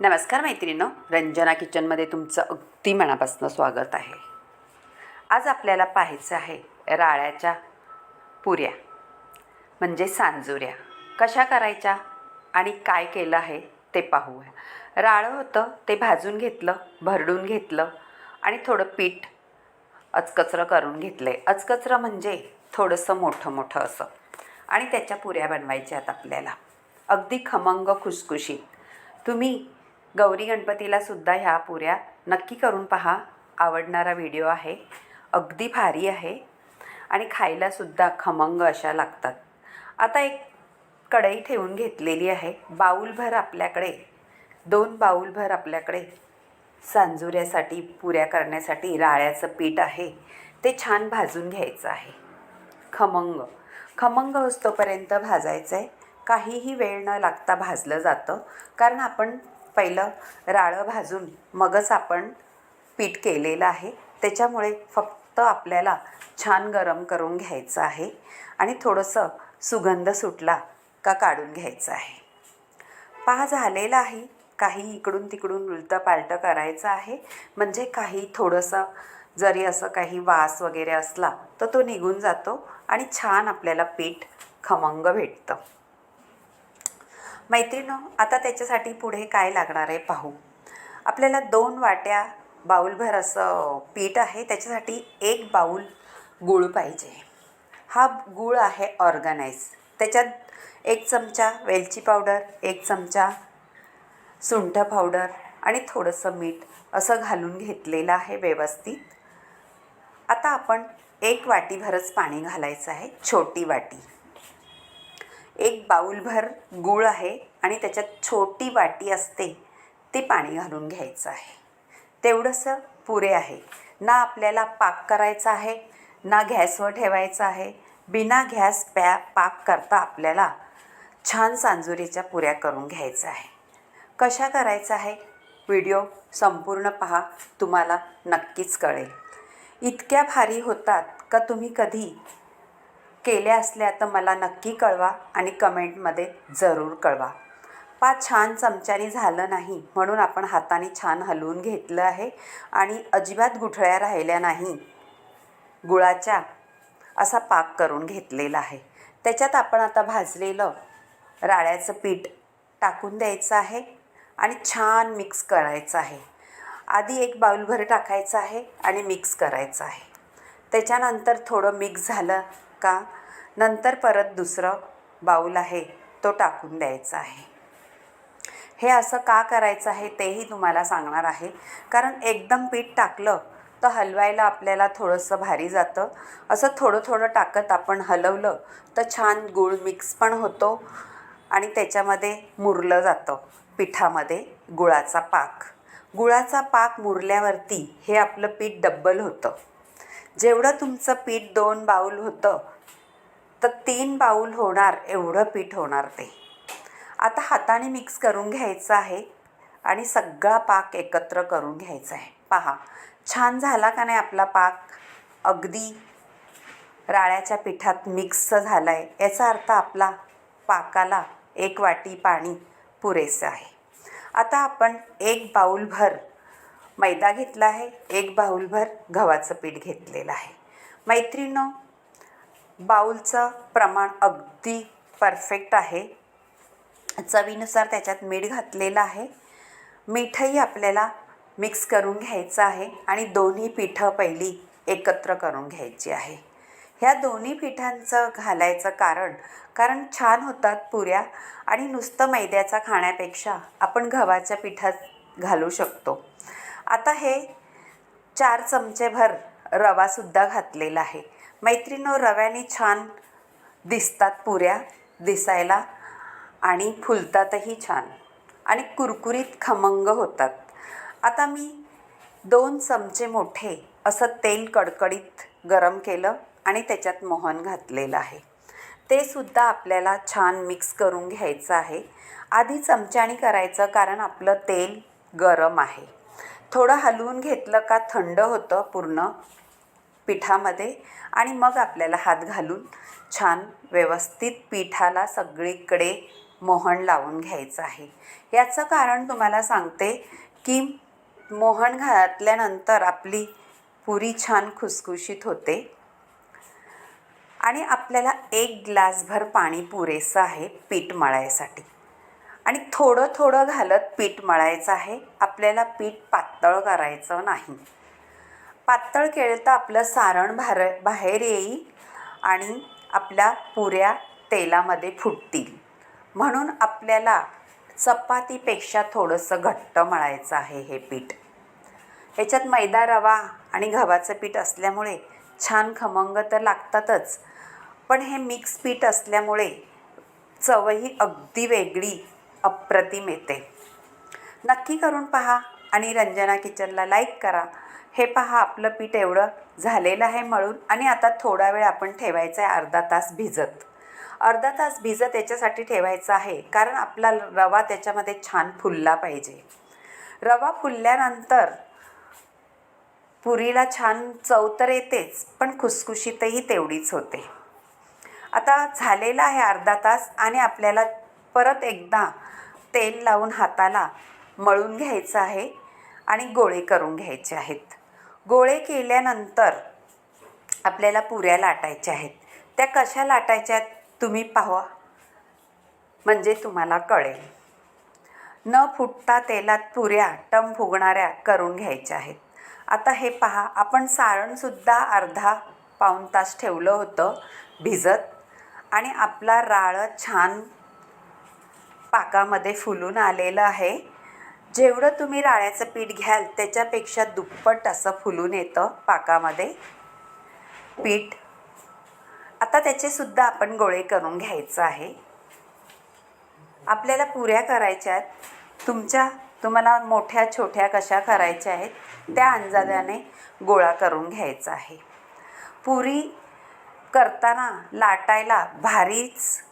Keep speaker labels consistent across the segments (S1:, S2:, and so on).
S1: नमस्कार मैत्रिणींनो रंजना किचनमध्ये तुमचं अगदी मनापासून स्वागत आहे. आज आपल्याला पाहायचं आहे राळ्याच्या पुऱ्या म्हणजे सांजुऱ्या. कशा करायच्या आणि काय केलं आहे ते पाहूया. राळं होतं ते भाजून घेतलं भरडून घेतलं आणि थोडं पीठ अचकचरं करून घेतलं आहे अचकचरं म्हणजे थोडंसं मोठं मोठं असं. आणि त्याच्या पुऱ्या बनवायच्या आहेत आपल्याला. अगदी खमंग खुसखुशीत. तुम्ही गौरी गणपतीला सुद्धा ह्या पुऱ्या नक्की करून पहा. आवडणारा व्हिडिओ आहे. अगदी भारी आहे. आणि खायलासुद्धा खमंग अशा लागतात. आता एक कढई ठेवून घेतलेली आहे. बाऊलभर आपल्याकडे दोन बाऊलभर आपल्याकडे सांजुऱ्यासाठी पुऱ्या करण्यासाठी राळ्याचं पीठ आहे. ते छान भाजून घ्यायचं आहे. खमंग. खमंग होस्तोपर्यंत भाजायचं आहे काहीही वेळ न लागता भाजलं जातं. कारण आपण पहिलं राळं भाजून मगच आपण पीठ केलेलं आहे. त्याच्यामुळे फक्त आपल्याला छान गरम करून घ्यायचं आहे आणि थोडंसं सुगंध सुटला का काढून घ्यायचं आहे. पहा झालेला आहे. काही इकडून तिकडून उलटं पालटं करायचं आहे. म्हणजे काही थोडंसं जरी असं काही वास वगैरे असला तर तो निघून जातो आणि छान आपल्याला पीठ खमंग भेटतं. मैत्रिणो आता त्याच्यासाठी पुढे काय लागणार आहे पाहू. आपल्याला दोन वाट्या बाऊलभर असं पीठ आहे त्याच्यासाठी एक बाऊल गूळ पाहिजे. हा गूळ आहे ऑर्गनाईज. त्याच्यात एक चमचा वेलची पावडर एक चमचा सुंठ पावडर आणि थोडंसं मीठ असं घालून घेतलेलं आहे व्यवस्थित. आता आपण एक वाटीभरच पाणी घालायचं आहे छोटी वाटी. एक बाऊलभर गूळ आहे आणि त्याच्यात छोटी वाटी असते ते पाणी घालून घ्यायचं आहे. तेवढंसं पुरे आहे. ना आपल्याला पाक करायचा आहे ना गॅसवर ठेवायचं आहे. बिना गॅस पॅ पाक करता आपल्याला छान सांजुरीच्या पुऱ्या करून घ्यायचं आहे. कशा करायचं आहे? व्हिडिओ संपूर्ण पहा तुम्हाला नक्कीच कळेल. इतक्या भारी होतात का तुम्ही कधी केल्या असल्या तर मला नक्की कळवा आणि कमेंटमध्ये जरूर कळवा. पा छान चमच्याने झालं नाही म्हणून आपण हाताने छान हलवून घेतलं आहे आणि अजिबात गुठळ्या राहिल्या नाही. गुळाच्या असा पाक करून घेतलेला आहे. त्याच्यात आपण आता भाजलेलं राळ्याचं पीठ टाकून द्यायचं आहे आणि छान मिक्स करायचं आहे. आधी एक बाऊलभर टाकायचं आहे आणि मिक्स करायचं आहे. त्याच्यानंतर थोडं मिक्स झालं का नंतर परत दुसरं बाऊल आहे तो टाकून द्यायचा आहे. हे असं का करायचं आहे तेही तुम्हाला सांगणार आहे. कारण एकदम पीठ टाकलं तर हलवायला आपल्याला थोडंसं भारी जातं. असं थोडं थोडं टाकत आपण हलवलं तर छान गूळ मिक्स पण होतो आणि त्याच्यामध्ये मुरलं जातं पिठामध्ये गुळाचा पाक. गुळाचा पाक मुरल्यावरती हे आपलं पीठ डब्बल होतं. जेवढं तुमचं पीठ दोन बाऊल होतं तर तीन बाऊल होणार एवढं पीठ होणार ते. आता हाताने मिक्स करून घ्यायचं आहे आणि सगळा पाक एकत्र करून घ्यायचा आहे. पहा छान झाला का नाही आपला पाक? अगदी राळ्याच्या पिठात मिक्स झाला आहे याचा अर्थ आपला पाकाला एक वाटी पाणी पुरेसं आहे. आता आपण एक बाऊलभर मैदा घेतला आहे एक बाऊलभर गव्हाचं पीठ घेतलेलं आहे. मैत्रिणं बाऊलचं प्रमाण अगदी परफेक्ट आहे. चवीनुसार त्याच्यात मीठ घातलेलं आहे. मीठही आपल्याला मिक्स करून घ्यायचं आहे आणि दोन्ही पिठं पहिली एकत्र करून घ्यायची आहे. ह्या दोन्ही पिठांचं घालायचं कारण कारण छान होतात पुऱ्या आणि नुसतं मैद्याचा खाण्यापेक्षा आपण गव्हाच्या पिठात घालू शकतो. आता हे चार चमचेभर रवासुद्धा घातलेला आहे. मैत्रिणो रव्याने छान दिसतात पुऱ्या दिसायला आणि फुलतातही छान आणि कुरकुरीत खमंग होतात. आता मी दोन चमचे मोठे असं तेल कडकडीत गरम केलं आणि त्याच्यात मोहन घातलेलं आहे. ते सुद्धा आपल्याला छान मिक्स करून घ्यायचं आहे. आधी चमच्याने करायचं कारण आपलं तेल गरम आहे. थोडं हलवून घेतलं का थंड होतं पूर्ण पिठामध्ये आणि मग आपल्याला हात घालून छान व्यवस्थित पिठाला सगळीकडे मोहन लावून घ्यायचं आहे. याचं कारण तुम्हाला सांगते की मोहन घातल्यानंतर आपली पुरी छान खुसखुशीत होते. आणि आपल्याला एक ग्लासभर पाणी पुरेसं आहे पीठ मळायसाठी. आणि थोडं थोडं घालत पीठ मळायचं आहे. आपल्याला पीठ पातळ करायचं नाही. पातळ केलं तर आपलं सारण भार बाहेर येईल आणि आपल्या पुऱ्या तेलामध्ये फुटतील. म्हणून आपल्याला चपातीपेक्षा थोडंसं घट्ट मळायचं आहे हे पीठ. ह्याच्यात मैदा रवा आणि गव्हाचं पीठ असल्यामुळे छान खमंग तर लागतातच. पण हे मिक्स पीठ असल्यामुळे चवही अगदी वेगळी अप्रतिम येते. नक्की करून पहा आणि रंजना किचनला लाईक करा. हे पहा आपलं पीठ एवढं झालेलं आहे मळून आणि आता थोडा वेळ आपण ठेवायचं आहे अर्धा तास भिजत. अर्धा तास भिजत याच्यासाठी ठेवायचं आहे कारण आपला रवा त्याच्यामध्ये छान फुलला पाहिजे. रवा फुलल्यानंतर पुरीला छान चव तर येतेच पण खुसखुशीतही तेवढीच होते. आता झालेला आहे अर्धा तास आणि आपल्याला परत एकदा तेल लावून हाताला मळून घ्यायचं आहे आणि गोळे करून घ्यायचे आहेत. गोळे केल्यानंतर आपल्याला पुऱ्या लाटायच्या आहेत. त्या कशा लाटायच्या आहेत तुम्ही पाहा. म्हणजे तुम्हाला कळेल. न फुटता तेलात पुऱ्या टम फुगणाऱ्या करून घ्यायच्या आहेत. आता हे पहा आपण सारणसुद्धा अर्धा पाऊण तास ठेवलं होतं भिजत. आणि आपला राळं छान पाकामध्ये फुलून आलेलं आहे. जेवढं तुम्ही राळ्याचं पीठ घ्याल त्याच्यापेक्षा दुप्पट असं फुलून येतं पाकामध्ये पीठ. आता त्याचेसुद्धा आपण गोळे करून घ्यायचं आहे. आपल्याला पुऱ्या करायच्या आहेत. तुमच्या तुम्हाला मोठ्या छोट्या कशा करायच्या आहेत त्या अंदाजाने गोळा करून घ्यायचा आहे. पुरी करताना लाटायला भारीच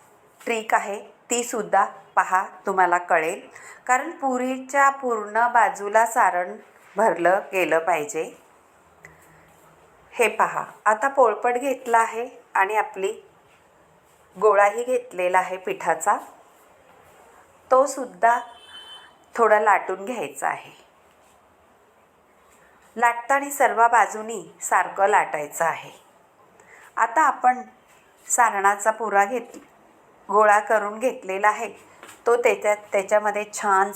S1: ट्रिक आहे. तीसुद्धा पहा तुम्हाला कळेल. कारण पुरीच्या पूर्ण बाजूला सारण भरलं गेलं पाहिजे. हे पहा आता पोळपट घेतला आहे आणि आपली गोळाही घेतलेला आहे पिठाचा. तो सुद्धा थोडा लाटून घ्यायचा आहे. लाटताना सर्व बाजूनी सारखं लाटायचं आहे. आता आपण सारणाचा पुरा घेत गोळा करून घेतलेला आहे. तो त्याच्यात त्याच्यामध्ये छान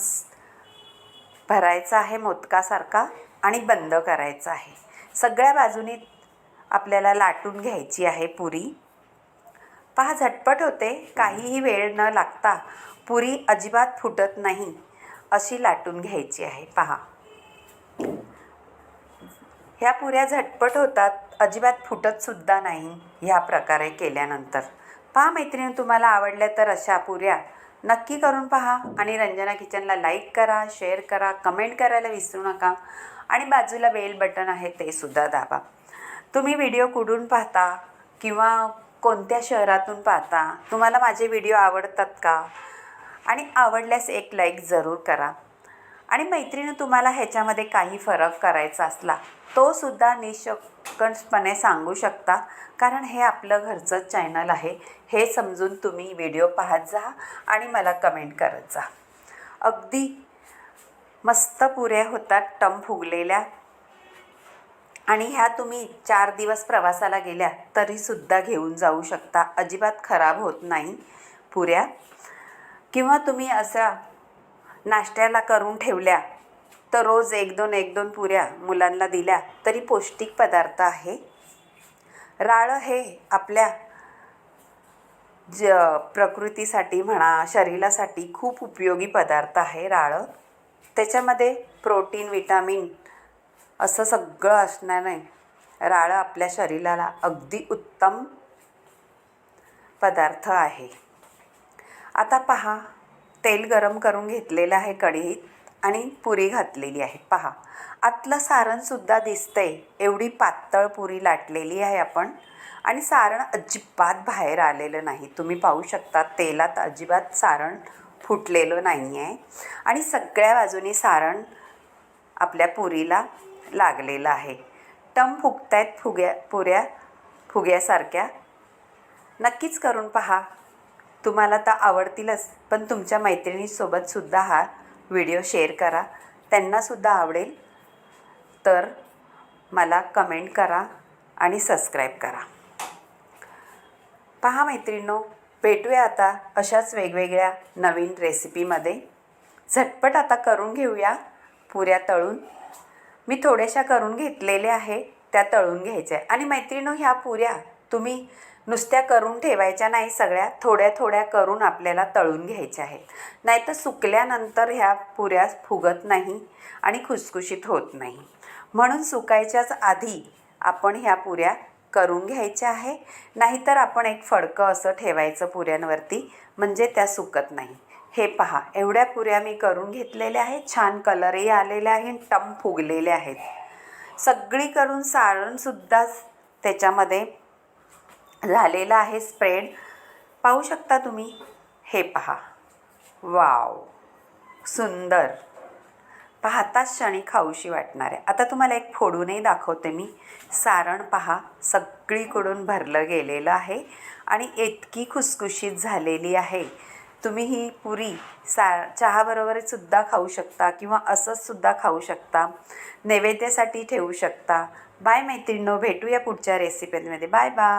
S1: भरायचा आहे मोदकासारखा आणि बंद करायचा आहे. सगळ्या बाजूनी आपल्याला लाटून घ्यायची आहे पुरी. पहा झटपट होते. काहीही वेळ न लागता पुरी अजिबात फुटत नाही अशी लाटून घ्यायची आहे. पहा. ह्या पुऱ्या झटपट होतात. अजिबात फुटतसुद्धा नाही ह्या प्रकारे केल्यानंतर. पहा मैत्रिणी तुम्हाला आवडल्या तर अशा पुऱ्या नक्की करून पहा आणि रंजना किचनला लाईक करा शेअर करा कमेंट करायला विसरू नका. आणि बाजूला बेल बटन आहे ते सुद्धा दाबा. तुम्ही व्हिडिओ कुठून पाहता किंवा कोणत्या शहरातून पाहता तुम्हाला माझे व्हिडिओ आवडतात का? आणि आवडल्यास एक लाईक जरूर करा. आणि मैत्रिणी तुम्हाला ह्याच्यामध्ये काही फरक करायचा असला तो सुद्धा निशकपणे सांगू शकता. कारण हे आपलं घरचं चॅनल आहे. हे समजून तुम्ही व्हिडिओ पाहत जा आणि मला कमेंट करत जा. अगदी मस्त पुऱ्या होतात टम फुगलेल्या. आणि ह्या तुम्ही चार दिवस प्रवासाला गेल्या तरीसुद्धा घेऊन जाऊ शकता. अजिबात खराब होत नाही पुऱ्या. किंवा तुम्ही अशा नाश्त्याला करून ठेवल्या तर रोज एक दोन एक दोन पुऱ्या मुलांना दिल्या तरी पौष्टिक पदार्थ आहे. राळं हे आपल्या ज प्रकृतीसाठी म्हणा शरीरासाठी खूप उपयोगी पदार्थ आहे राळं. त्याच्यामध्ये प्रोटीन विटामिन असं सगळं असण्याने राळं आपल्या शरीराला अगदी उत्तम पदार्थ आहे. आता पहा तेल गरम करून घेतलेलं आहे कढईत. आणि पुरी घातलेली आहे पहा आतलं सारणसुद्धा दिसतंय. एवढी पातळ पुरी लाटलेली आहे आपण. आणि सारण अजिबात बाहेर आलेलं नाही. तुम्ही पाहू शकता तेलात अजिबात सारण फुटलेलं नाही आहे आणि सगळ्या बाजूनी सारण आपल्या पुरीला लागलेलं आहे. टम फुगतायत फुग्या पुऱ्या फुग्यासारख्या. नक्कीच करून पहा. तुम्हाला तर आवडतीलच पण तुमच्या मैत्रिणीसोबतसुद्धा हा व्हिडिओ शेअर करा. त्यांनासुद्धा आवडेल. तर मला कमेंट करा आणि सबस्क्राईब करा. पहा मैत्रिणो भेटूया आता अशाच वेगवेगळ्या नवीन रेसिपीमध्ये. झटपट आता करून घेऊया पुऱ्या तळून. मी थोड्याशा करून घेतलेल्या आहे त्या तळून घ्यायच्या आणि मैत्रिणो ह्या पुऱ्या तुम्ही नुसत्या करून ठेवायच्या नाही सगळ्या थोड्या थोड्या करून आपल्याला तळून घ्यायच्या आहेत. नाहीतर सुकल्यानंतर ह्या पुऱ्या फुगत नाही आणि खुसखुशीत होत नाही. म्हणून सुकायच्याच आधी आपण ह्या पुऱ्या करून घ्यायच्या आहे. नाहीतर आपण एक फडकं असं ठेवायचं पुऱ्यांवरती म्हणजे त्या सुकत नाही. हे पहा एवढ्या पुऱ्या मी करून घेतलेल्या आहेत. छान कलरही आलेले आहे आणि टम फुगलेले आहेत. सगळी करून सारणसुद्धा त्याच्यामध्ये झालेलं आहे स्प्रेड. पाहू शकता तुम्ही? हे पहा. वाव. सुंदर. पाहताच क्षणी खाऊशी वाटणार. आहे आता तुम्हाला एक फोडूनही दाखवते मी. सारण पहा सगळीकडून भरलं गेलेलं आहे आणि इतकी खुसखुशीत झालेली आहे. तुम्ही ही पुरी सा चहाबरोबरसुद्धा खाऊ शकता किंवा असंचसुद्धा खाऊ शकता. नैवेद्यासाठी ठेवू शकता. बाय मैत्रिणींनो भेटूया पुढच्या रेसिपीमध्ये बाय बाय.